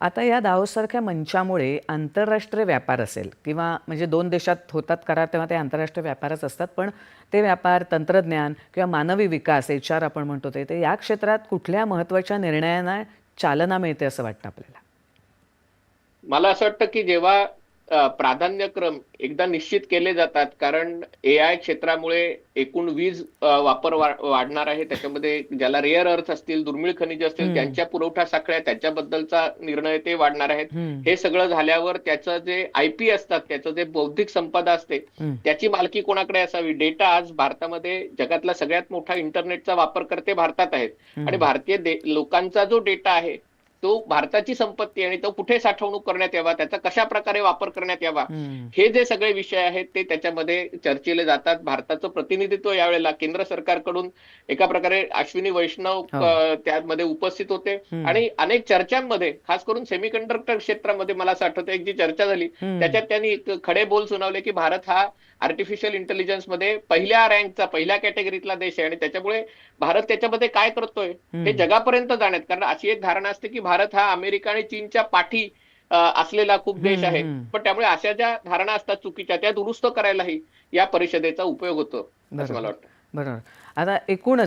आता या दावोससारख्या मंचामुळे आंतरराष्ट्रीय व्यापार असेल किंवा म्हणजे दोन देशात होतात करार तेव्हा ते आंतरराष्ट्रीय व्यापारच असतात पण ते व्यापार तंत्रज्ञान किंवा मानवी विकास एच आर आपण म्हणतो ते या क्षेत्रात कुठल्या महत्त्वाच्या निर्णयांना चालना मिळते असं वाटतं आपल्याला? मला असं वाटतं की जेव्हा प्राधान्यक्रम एकदा निश्चित केले जातात कारण ए आय क्षेत्रामुळे एकूण वीज वापर वाढणार आहे. त्याच्यामध्ये ज्याला रेअर अर्थ असतील दुर्मिळ खनिज असतील. त्यांच्या पुरवठा साखळ्या त्याच्याबद्दलचा निर्णय ते वाढणार आहेत. हे सगळं झाल्यावर त्याचं जे आय पी असतात त्याचं जे बौद्धिक संपदा असते त्याची मालकी कोणाकडे असावी? डेटा आज भारतामध्ये जगातला सगळ्यात मोठा इंटरनेटचा वापरकर्ते भारतात आहेत. आणि भारतीय लोकांचा जो डेटा आहे तो भारताची संपत्ती आणि तो कुठे साठवणूक करण्यात यावा त्याचा कशा प्रकारे वापर करण्यात यावा. हे जे सगळे विषय आहेत ते त्याच्यामध्ये चर्चेले जातात भारताचं प्रतिनिधित्व यावेळेला केंद्र सरकारकडून एका प्रकारे अश्विनी वैष्णव हो. त्यामध्ये उपस्थित होते. आणि अनेक चर्चांमध्ये खास करून सेमीकंडक्टर क्षेत्रामध्ये मला असं आठवतं एक जी चर्चा झाली. त्याच्यात त्यांनी एक खडे बोल सुनावले की भारत हा आर्टिफिशियल इंटेलिजन्समध्ये पहिल्या रँकचा पहिल्या कॅटेगरीतला देश आहे आणि त्याच्यामुळे भारत त्याच्यामध्ये काय करतोय हे. जगापर्यंत जाण्यात कारण अशी एक धारणा असते की भारत हा अमेरिका आणि चीनच्या पाठी असलेला खूप देश आहे. पण त्यामुळे अशा ज्या धारणा असतात चुकीच्या त्या दुरुस्त करायलाही या परिषदेचा उपयोग होतो असं. मला वाटतं बरोबर आता एकूणच